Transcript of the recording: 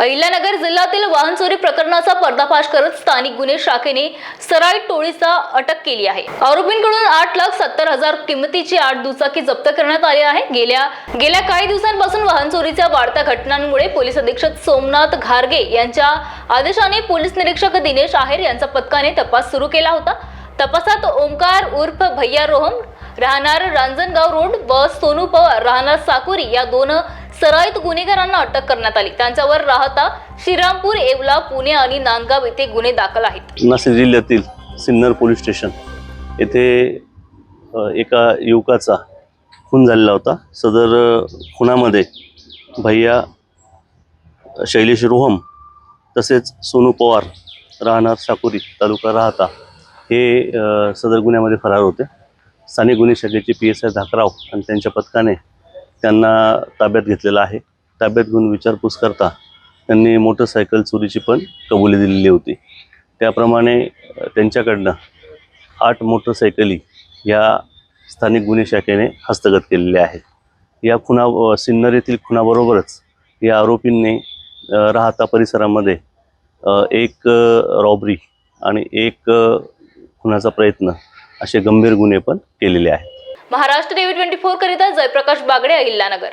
अहिल्यानगर जिल्ह्यातील वाहन चोरी प्रकरणाचा पर्दाफाश करत स्थानिक गुन्हे शाखेने सराई टोळीचा अटक केली आहे. आरोपींकडून आठ लाख सत्तर हजार किमतीची आठ दुचाकी जप्त करण्यात आली आहे. गेल्या गेल्या काही दिवसांपासून वाहन चोरीच्या वाढत्या घटनांमुळे पोलीस अधीक्षक सोमनाथ घारगे यांच्या आदेशाने पोलीस निरीक्षक दिनेश आहेर यांच्या पथकाने तपास सुरू केला होता. तपासात ओंकार उर्फ भैया रोहम राहणार रांजणगाव रोड व सोनू पवार राहणार साकुरी या दोन सराईत गुन्हेगारांना अटक करण्यात आली. त्यांच्यावर राहता श्रीरामपूर येवला पुणे आणि नांदगाव येथे गुन्हे दाखल आहेत. नाशिक जिल्ह्यातील सिन्नर पोलीस स्टेशन येथे एका युवकाचा खून झालेला होता. सदर खुनामध्ये भैया शैलेश रोहम तसेच सोनू पवार राहणार साकुरी तालुका राहता हे सदर गुन्ह्यामध्ये फरार होते. स्थानिक गुन्हे शाखेचे पी एस आय धाकराव आणि त्यांच्या पथकाने त्यांना ताब्यात घेतलेलं आहे. ताब्यात घेऊन विचारपूस करता त्यांनी मोटरसायकल चोरीची पण कबुली दिलेली होती. त्याप्रमाणे त्यांच्याकडनं आठ मोटरसायकली या स्थानिक गुन्हे शाखेने हस्तगत केलेल्या आहेत. या खुना सिन्नर येथील खुनाबरोबरच या आरोपींनी राहता परिसरामध्ये एक रॉबरी आणि एक खुनाचा प्रयत्न असे गंभीर गुन्हे पण केलेले आहेत. महाराष्ट्र देवी ट्वेंटी फोर करिता जयप्रकाश बागडे अहिल्यानगर.